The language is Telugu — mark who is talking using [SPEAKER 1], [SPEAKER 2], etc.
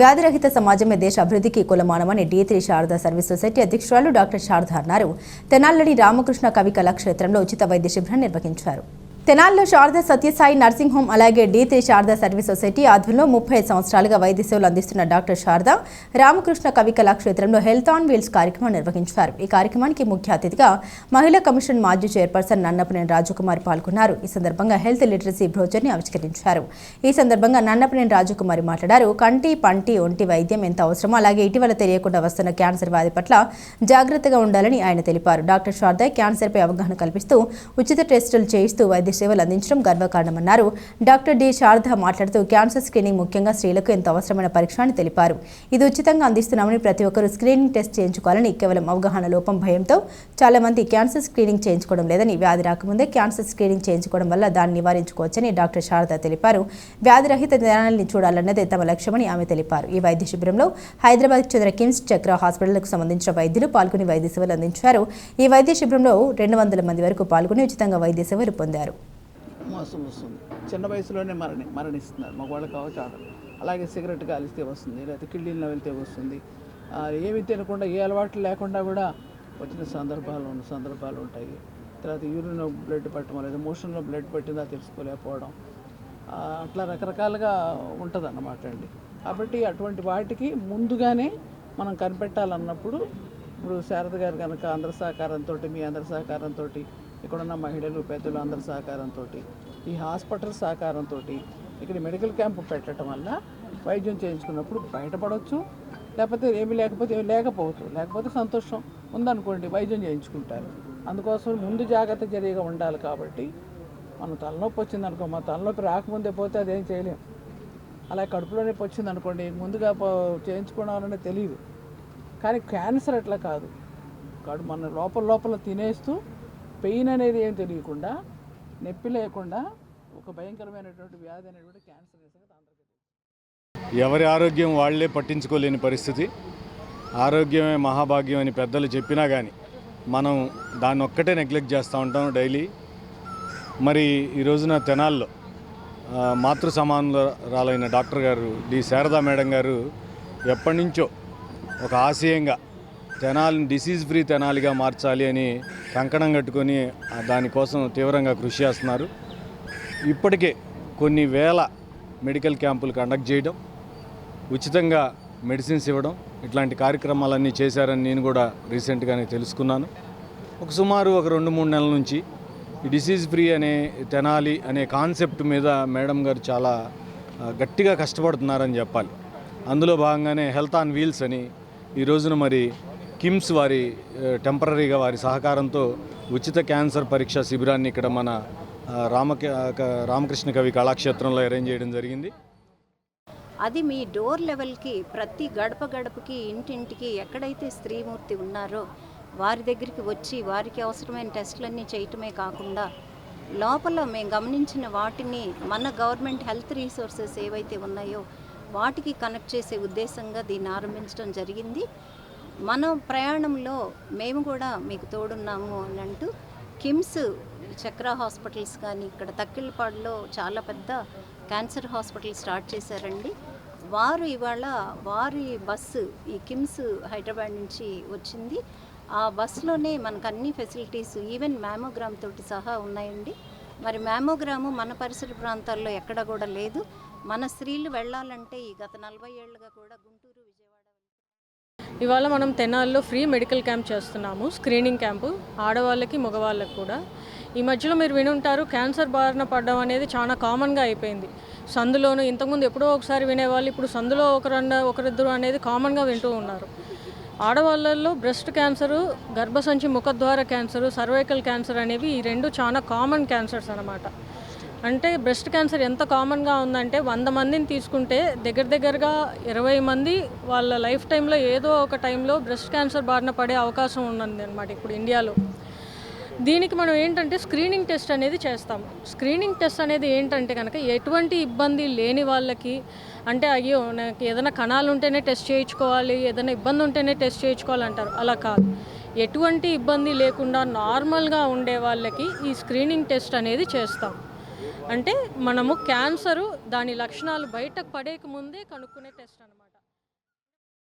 [SPEAKER 1] వ్యాధిరహిత సమాజమే దేశ అభివృద్ధికి కులమానమని D three Sharada service society అధ్యక్షురాలు డాక్టర్ శారద అన్నారు. తెనాలడి రామకృష్ణ కవి కళాక్షేత్రంలో ఉచిత వైద్య శిబిరం నిర్వహించారు. తెనాల్లో శారద సత్యసాయి నర్సింగ్ హోమ్ అలాగే D three Sharada service society ఆధ్వర్యంలో ముప్పై సంవత్సరాలుగా వైద్య సేవలు అందిస్తున్న డాక్టర్ శారద రామకృష్ణ కవి కళాక్షేత్రంలో హెల్త్ ఆన్ వీల్స్ కార్యక్రమం నిర్వహించారు. ఈ కార్యక్రమానికి ముఖ్య అతిథిగా మహిళా కమిషన్ మాజీ చైర్పర్సన్ నన్నపనేని రాజకుమారి పాల్గొన్నారు. ఈ సందర్భంగా హెల్త్ లిటరసీ బ్రోచర్ని ఆవిష్కరించారు. ఈ సందర్భంగా నన్నపనేని రాజకుమారి మాట్లాడారు. కంటి పంటి ఒంటి వైద్యం ఎంత అవసరమో అలాగే ఇటీవల తెలియకుండా వస్తున్న క్యాన్సర్ వ్యాధి పట్ల జాగ్రత్తగా ఉండాలని ఆయన తెలిపారు. డాక్టర్ శారద క్యాన్సర్పై అవగాహన కల్పిస్తూ ఉచిత టెస్టులు చేయిస్తూ వైద్య సేవలు అందించడం గర్వకారణమన్నారు. Doctor D. శారద మాట్లాడుతూ క్యాన్సర్ స్క్రీనింగ్ ముఖ్యంగా స్త్రీలకు ఎంతో అవసరమైన పరీక్ష అని తెలిపారు. ఇది ఉచితంగా అందిస్తున్నామని ప్రతి ఒక్కరూ స్క్రీనింగ్ టెస్ట్ చేయించుకోవాలని కేవలం అవగాహన లోపం భయంతో చాలా మంది క్యాన్సర్ స్క్రీనింగ్ చేయించుకోవడం లేదని వ్యాధి రాకముందే క్యాన్సర్ స్క్రీనింగ్ చేయించుకోవడం వల్ల దాన్ని నివారించుకోవచ్చని డాక్టర్ శారద తెలిపారు. వ్యాధి రహిత చూడాలన్నదే తమ లక్ష్యమని ఆమె తెలిపారు. ఈ వైద్య శిబిరంలో హైదరాబాద్కు చెందిన కిమ్స్ చక్ర హాస్పిటల్కు సంబంధించిన వైద్యులు పాల్గొని వైద్య సేవలు అందించారు. ఈ వైద్య శిబిరంలో రెండు వందల మంది వరకు పాల్గొని ఉచితంగా వైద్య సేవలు పొందారు.
[SPEAKER 2] మోసం వస్తుంది. చిన్న వయసులోనే మరణి మరణిస్తున్నారు. మగవాళ్ళు కావచ్చు ఆడలు అలాగే సిగరెట్ కాలిస్తే వస్తుంది లేకపోతే కిళ్ళీలో వెళ్తే వస్తుంది. ఏమి ఏమీ తినకుండా ఏ అలవాట్లు లేకుండా కూడా వచ్చిన సందర్భాలు ఉన్న సందర్భాలు ఉంటాయి. తర్వాత యూరిన్లో బ్లడ్ పట్టడం లేదా మోషన్లో బ్లడ్ పట్టిందా తెలుసుకోలేకపోవడం. అట్లా రకరకాలుగా ఉంటుంది అన్నమాట అండి. కాబట్టి అటువంటి వాటికి ముందుగానే మనం కనిపెట్టాలన్నప్పుడు ఇప్పుడు శారద గారు కనుక అందరి సహకారంతో మీ అందరి సహకారంతో ఇక్కడున్న మహిళలు పెద్దలు అందరి సహకారంతో ఈ హాస్పిటల్ సహకారంతో ఇక్కడ మెడికల్ క్యాంప్ పెట్టడం వల్ల వైద్యం చేయించుకున్నప్పుడు బయటపడవచ్చు లేకపోతే ఏమి లేకపోతే ఏమి లేకపోవచ్చు. లేకపోతే సంతోషం ఉందనుకోండి వైద్యం చేయించుకుంటారు. అందుకోసం ముందు జాగ్రత్త చర్యగా ఉండాలి కాబట్టి మనం తలనొప్పి వచ్చింది అనుకో మన తలనొప్పి రాకముందే పోతే అదేం చేయలేం. అలా కడుపులో నొప్పి వచ్చింది అనుకోండి ముందుగా చేయించుకోవాలనే తెలియదు. కానీ క్యాన్సర్ అట్లా కాదు. కడు మన లోపల లోపల తినేస్తూ పెయిన్ అనేది ఏం తెలియకుండా నొప్పి లేకుండా ఒక భయంకరమైనటువంటి వ్యాధి అనేటువంటి క్యాన్సర్
[SPEAKER 3] ఎవరి ఆరోగ్యం వాళ్ళే పట్టించుకోలేని పరిస్థితి. ఆరోగ్యమే మహాభాగ్యం అని పెద్దలు చెప్పినా కానీ మనం దాన్ని ఒక్కటే నెగ్లెక్ట్ చేస్తూ ఉంటాం డైలీ. మరి ఈ రోజున తెనాల్లో మాతృ సమానురాలైన డాక్టర్ గారు డి. శారదా మేడం గారు ఎప్పటి నుంచో ఒక ఆశయంగా తెనాలిని డిసీజ్ ఫ్రీ తెనాలిగా మార్చాలి అని కంకణం కట్టుకొని దానికోసం తీవ్రంగా కృషి చేస్తున్నారు. ఇప్పటికే కొన్ని వేల మెడికల్ క్యాంపులు కండక్ట్ చేయడం ఉచితంగా మెడిసిన్స్ ఇవ్వడం ఇట్లాంటి కార్యక్రమాలన్నీ చేశారని నేను కూడా రీసెంట్గానే తెలుసుకున్నాను. ఒక సుమారు ఒక రెండు మూడు నెలల నుంచి ఈ డిసీజ్ ఫ్రీ అనే తెనాలి అనే కాన్సెప్ట్ మీద మేడం గారు చాలా గట్టిగా కష్టపడుతున్నారని చెప్పాలి. అందులో భాగంగానే హెల్త్ ఆన్ వీల్స్ అని ఈ రోజున మరి కిమ్స్ వారి టెంపరీగా వారి సహకారంతో ఉచిత క్యాన్సర్ పరీక్ష శిబిరాన్ని ఇక్కడ మన రామ రామకృష్ణ కవి కళాక్షేత్రంలో అరేంజ్ చేయడం జరిగింది.
[SPEAKER 4] అది మీ డోర్ లెవెల్కి ప్రతి గడప గడపకి ఇంటింటికి ఎక్కడైతే స్త్రీమూర్తి ఉన్నారో వారి దగ్గరికి వచ్చి వారికి అవసరమైన టెస్టులన్నీ చేయటమే కాకుండా లోపల మేము గమనించిన వాటిని మన గవర్నమెంట్ హెల్త్ రీసోర్సెస్ ఏవైతే ఉన్నాయో వాటికి కనెక్ట్ చేసే ఉద్దేశంగా దీన్ని ఆరంభించడం జరిగింది. మన ప్రయాణంలో మేము కూడా మీకు తోడున్నాము అని అంటూ కిమ్స్ చక్ర హాస్పిటల్స్ కానీ ఇక్కడ తక్కిలపాడులో చాలా పెద్ద క్యాన్సర్ హాస్పిటల్ స్టార్ట్ చేశారండి. వారు ఇవాళ వారి బస్సు ఈ కిమ్స్ హైదరాబాద్ నుంచి వచ్చింది. ఆ బస్సులోనే మనకు అన్ని ఫెసిలిటీస్ ఈవెన్ మ్యామోగ్రామ్ తోటి సహా ఉన్నాయండి. మరి మ్యామోగ్రాము మన పరిసర ప్రాంతాల్లో ఎక్కడ కూడా లేదు. మన స్త్రీలు వెళ్ళాలంటే ఈ గత నలభై ఏళ్ళుగా కూడా గుంటూరు విజయ
[SPEAKER 5] ఇవాళ మనం తెనాల్లో ఫ్రీ మెడికల్ క్యాంప్ చేస్తున్నాము స్క్రీనింగ్ క్యాంపు ఆడవాళ్ళకి మగవాళ్ళకి కూడా. ఈ మధ్యలో మీరు వినుంటారు క్యాన్సర్ బారిన పడడం అనేది చాలా కామన్గా అయిపోయింది. సందులోను ఇంతకుముందు ఎప్పుడో ఒకసారి వినేవాళ్ళు ఇప్పుడు సందులో ఒకరన్న ఒకరిద్దరు అనేది కామన్గా వింటూ ఉన్నారు. ఆడవాళ్ళల్లో బ్రెస్ట్ క్యాన్సరు గర్భసంచి ముఖద్వార క్యాన్సరు సర్వైకల్ క్యాన్సర్ అనేవి ఈ రెండు చాలా కామన్ క్యాన్సర్స్ అన్నమాట. అంటే బ్రెస్ట్ క్యాన్సర్ ఎంత కామన్గా ఉందంటే వంద మందిని తీసుకుంటే దగ్గర దగ్గరగా ఇరవై మంది వాళ్ళ లైఫ్ టైంలో ఏదో ఒక టైంలో బ్రెస్ట్ క్యాన్సర్ బారిన పడే అవకాశం ఉన్నది అనమాట ఇప్పుడు ఇండియాలో. దీనికి మనం ఏంటంటే స్క్రీనింగ్ టెస్ట్ అనేది చేస్తాం. స్క్రీనింగ్ టెస్ట్ అనేది ఏంటంటే కనుక ఎటువంటి ఇబ్బంది లేని వాళ్ళకి అంటే అయ్యో నాకు ఏదైనా కణాలు ఉంటేనే టెస్ట్ చేయించుకోవాలి ఏదైనా ఇబ్బంది ఉంటేనే టెస్ట్ చేయించుకోవాలంటారు. అలా కాదు. ఎటువంటి ఇబ్బంది లేకుండా నార్మల్గా ఉండే వాళ్ళకి ఈ స్క్రీనింగ్ టెస్ట్ అనేది చేస్తాం. అంటే మనము క్యాన్సరు దాని లక్షణాలు బయటకు పడేక ముందే కనుక్కునే టెస్ట్ అనమాట